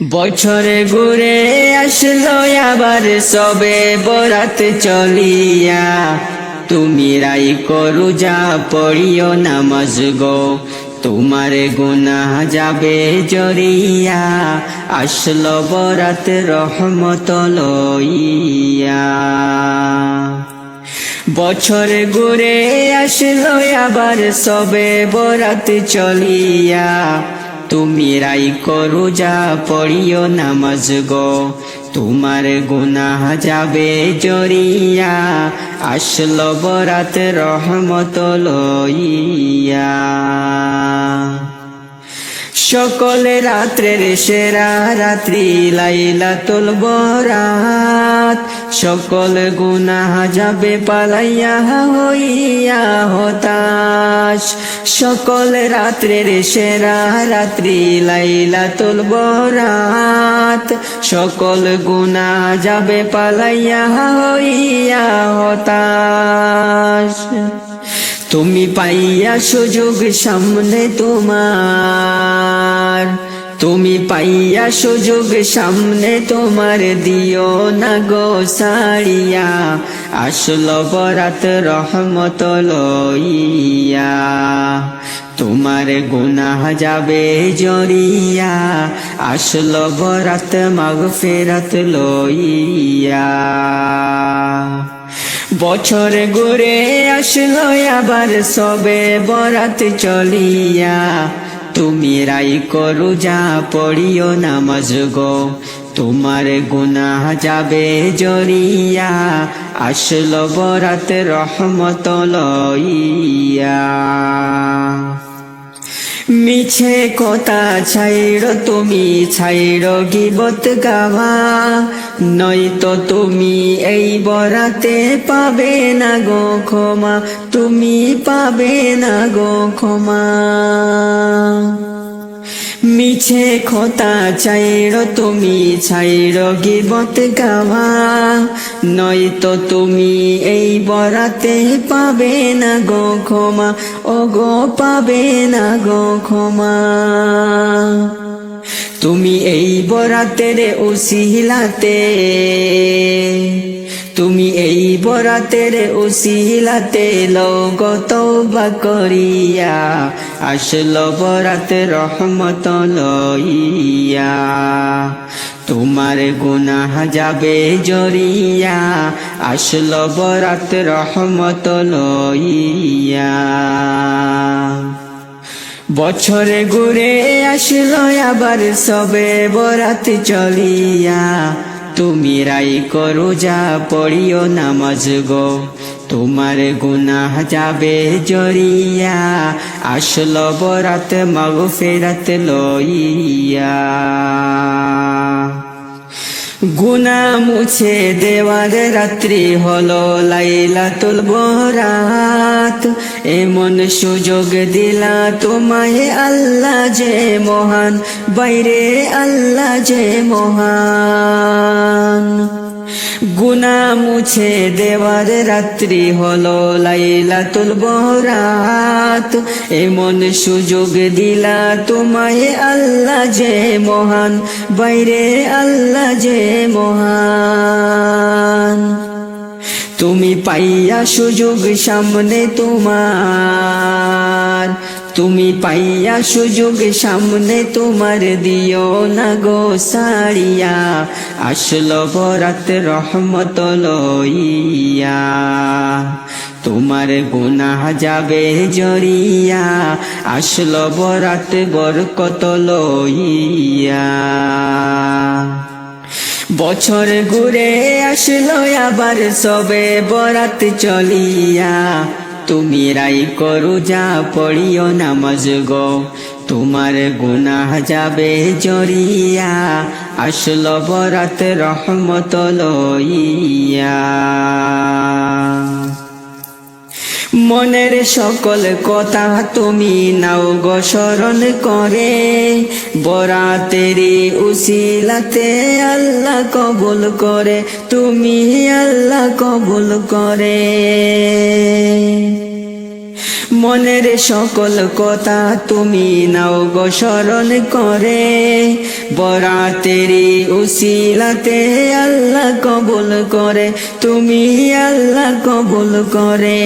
বছরে ঘুরে আসলো আবার সবে বরাত চলিয়া। তুমি রাই করু যা পড়িও নামাজ গো, তোমার গুনা যাবে জরিয়া আসলো বরাত রহমত লইয়া। বছর ঘুরে আসলো আবার সবে বরাত চলিয়া। তুমি রাই করু, যা পড়িও নামাজ গো। তোমার গুনাহ যাবে জরিয়া, আসল বরাত রহমত লইয়া। সকলে রাত্রের সেরা রাত্রি লাইলা তুল বরাত। সকল গুনাহ যাবে পালাইয়া হইয়া হতাশ। সকল রাত্রের সেরা রাত্রি লাইলা তুল বরাত। সকল গুনাহ যাবে পালাইয়া হইয়া হতাশ। তুমি পাইয়া সুযোগ সামনে তোমার। তুমি পাইয়া সুযোগ সামনে তোমার দিও না গো সারিয়া। আসলো বরাত রহমত লইয়া। তোমার গুনাহ যাবে জরিয়া আসলো বরাত মাগ ফেরাত লইয়া। বছর ঘুরে আসলো আবার সবে বরাত চলিয়া। তুমি রাই করু যা পড়িও নামাজ গো, তোমার গুনাহ যাবে জরিয়া। আসলো বরাত রহমত লইয়া। মিছে কথা ছাইড়, তুমি ছাইড় গিবত গাওয়া। নয়তো তুমি এই বরাতে পাবে না গো ক্ষমা, তুমি পাবে না গো ক্ষমা। মিছে খোতা চাইর তুমি ছাইর গিবত গাওয়া। নয়তো তুমি এই বরাতে পাবে না গো ক্ষমা ও গো পাবে না গো ক্ষমা। তুমি এই বরাতের উসিলাতে তুমি এই বরাতের উসিলাতে লগত করিয়া, আসলো বরাত রহমত লইয়া। তোমার গুনাহ যাবে জরিয়া, আসলো বরাত রহমত লইয়া। বছরে ঘুরে আসলো আবার সবে বরাত চলিয়া। তুমি রাই করো যা পড়িও নামাজ গো, তোমার গুনাহ যাবে জরিয়া। আসলো বরাত মগ ফেরাত লইয়া। গুনা মুছে দেওয়ার রাত্রি হলো লাইলাতুল বরাত এমন সুযোগ দিলা তোমায় আল্লাহ যে মহান, বাইরে আল্লাহ যে মহান। গুনা মুছে দেওয়ার রাত্রি হলো লাইলাতুল বরাত এমন সুযোগ দিলা তোমায় আল্লাহ যে মহান, বাইরে আল্লাহ যে মহান। তুমি পাইয়া সুযোগ সামনে তোমার তুমি পাইয়া সুযোগ সামনে তোমার দিও না গো সারিয়া। আসলো বরাত রহমত লইয়া। তোমার গুনাহ যাবে জরিয়া আসলো বরাত বরকত লইয়া। বছর ঘুরে আসলো আবার সবে বরাত চলিয়া। তুমি রাই করু যা পড়িও নামাজ গো। তোমার গুনাহ যাবে জরিয়া, আসলো বরাত রহমত লইয়া। মনের সকল কথা তুমি নাও গো স্মরণ করে, বরাতেরি উসিলাতে আল্লাহ কবুল করে, তুমি আল্লাহ কবুল করে। মনের সকল কথা তুমি নাও গো স্মরণ করে। বরাতেরি উসিলাতে আল্লাহ কবুল করে, তুমি আল্লাহ কবুল করে।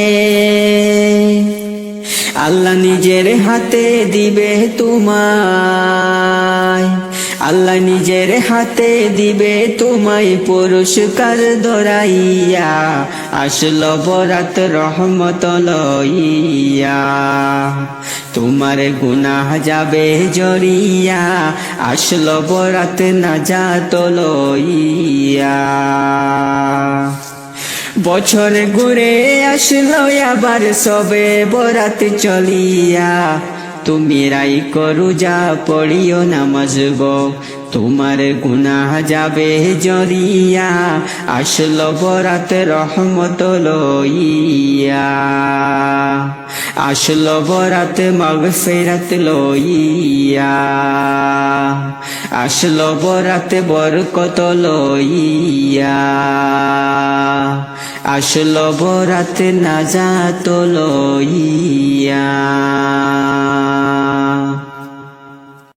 আল্লাহ নিজের হাতে দিবে তোমায়। আল্লাহ নিজের হাতে দিবে তোমায় পুরস্কার দরাইয়া আসলো বরাত রহমত লইয়া। তোমার গুনাহ যাবে জরিয়া আসলো বরাত নাজাত লইয়া। বছর ঘুরে আসলো আবার সবে বরাত চলিয়া। তুমি রাই করু যা পড়িও নামাজ গো তোমার গুনাহ যাবে জরিয়া। আসলো বরাত রহমত লইয়া। আসলো বরাত মগফিরাত লইয়া। আসলো বরাত বরকত লইয়া। আসলো বরাত নাজাত লইয়া।